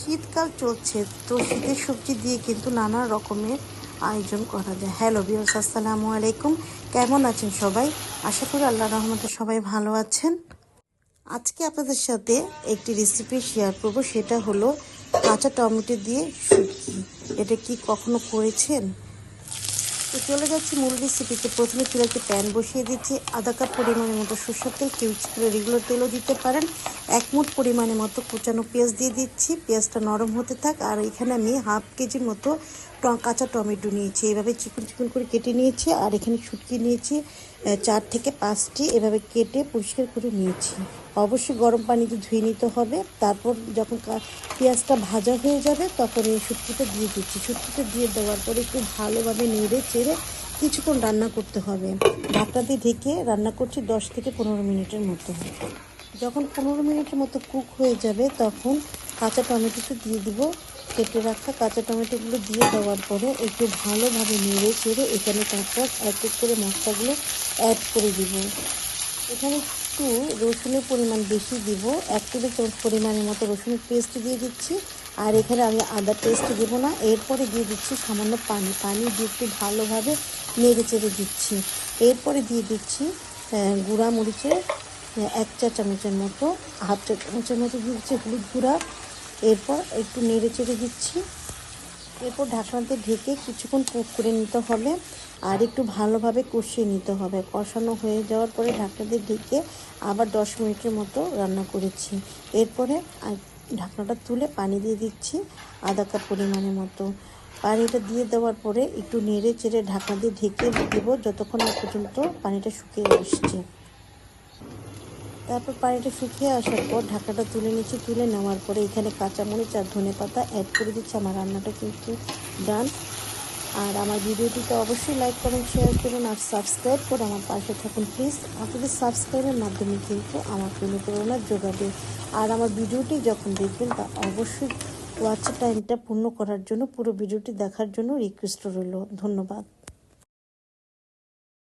শীতকাল চলছে, তো শীতের সবজি দিয়ে কিন্তু নানা রকমের আয়োজন করা যায়। হ্যালো বিয়স আসসালামু আলাইকুম। কেমন আছেন সবাই? আশা করি আল্লাহ রহমতে সবাই ভালো আছেন। আজকে আপনাদের সাথে একটি রেসিপি শেয়ার করব, সেটা হলো কাঁচা টমেটো দিয়ে শুটকি। এটা কি কখনো করেছেন? তো চলে যাচ্ছি মূল রেসিপিতে প্রথমে চুলে একটি প্যান বসিয়ে দিচ্ছি। আধা কাপ পরিমাণের মতো সরষের তেল, কেউ রেগুলার তেলও দিতে পারেন। এক মুঠ পরিমাণের মতো কুচানো পেঁয়াজ দিয়ে দিচ্ছি। পেঁয়াজটা নরম হতে থাক। আর এখানে আমি হাফ কেজির মতো কাঁচা টমেটো নিয়েছি। এভাবে চিকন চিকন করে কেটে নিয়েছি আর এখানে শুটকি নিয়েছি। চার থেকে পাঁচটি এভাবে কেটে পরিষ্কার করে নিয়েছি। অবশ্যই গরম পানিতে ধুয়ে নিতে হবে। তারপর যখন পেঁয়াজটা ভাজা হয়ে যাবে তখন এই শুটকিটা দিয়ে দিচ্ছি। শুটকিটা দিয়ে দেওয়ার পরে একটু ভালোভাবে নেড়ে চেড়ে কিছুক্ষণ রান্না করতে হবে। ঢাকনা দিয়ে ঢেকে রান্না করছি দশ থেকে পনেরো মিনিটের মতো। যখন পনেরো মিনিটের মতো কুক হয়ে যাবে তখন কাঁচা টমেটোটা দিয়ে দিব। কেটে রাখা কাঁচা টমেটোগুলো দিয়ে দেওয়ার পরে একটু ভালোভাবে নেড়ে চেড়ে এখানে তারপর এক এক করে মশলাগুলো অ্যাড করে দিব। এখানে একটু রসুনের পরিমাণ বেশি দিব। এক টেবিল চামচ পরিমাণের মতো রসুনের পেস্ট দিয়ে দিচ্ছি। আর এখানে আমি আদার পেস্ট দেবো না। এরপরে দিয়ে দিচ্ছি সামান্য পানি। পানি দিয়ে একটু ভালোভাবে নেড়ে চেড়ে দিচ্ছি। এরপরে দিয়ে দিচ্ছি গুঁড়া মরিচের এক চা চামচের মতো, হাফ চা চামচের মতো দিয়ে দিচ্ছি হলুদ গুঁড়া। এরপর একটু নেড়ে চেড়ে দিচ্ছি। এরপর ঢাকনাতে ঢেকে কিছুক্ষণ কুক করে নিতে হবে আর একটু ভালোভাবে কষিয়ে নিতে হবে। কষানো হয়ে যাওয়ার পরে ঢাকনাতে ঢেকে আবার দশ মিনিটের মতো রান্না করেছি। এরপরে ঢাকনাটা তুলে পানি দিয়ে দিচ্ছি আধা কাপ পরিমাণের মতো। পানিটা দিয়ে দেওয়ার পরে একটু নেড়ে চেড়ে ঢাকনা দিয়ে ঢেকে দেবো যতক্ষণ না পর্যন্ত পানিটা শুকিয়ে আসছে। তারপর পানিটা শুকিয়ে আসার পর ঢাকাটা তুলে নিচ্ছি, তুলে নেওয়ার পরে এখানে কাঁচামরিচ আর ধনে পাতা অ্যাড করে দিচ্ছি। আমার রান্নাটা কিন্তু ডান আর আমার ভিডিওটিতে অবশ্যই লাইক করুন শেয়ার করুন আর সাবস্ক্রাইব করে আমার পাশে থাকুন প্লিজ আপনাদের সাবস্ক্রাইবের মাধ্যমে কিন্তু আমার অনুপ্রেরণা যোগাবে আর আমার ভিডিওটি যখন দেখবেন, তা অবশ্যই ওয়াচ টাইমটা পূর্ণ করার জন্য, পুরো ভিডিওটি দেখার জন্য রিকোয়েস্ট রইল। ধন্যবাদ।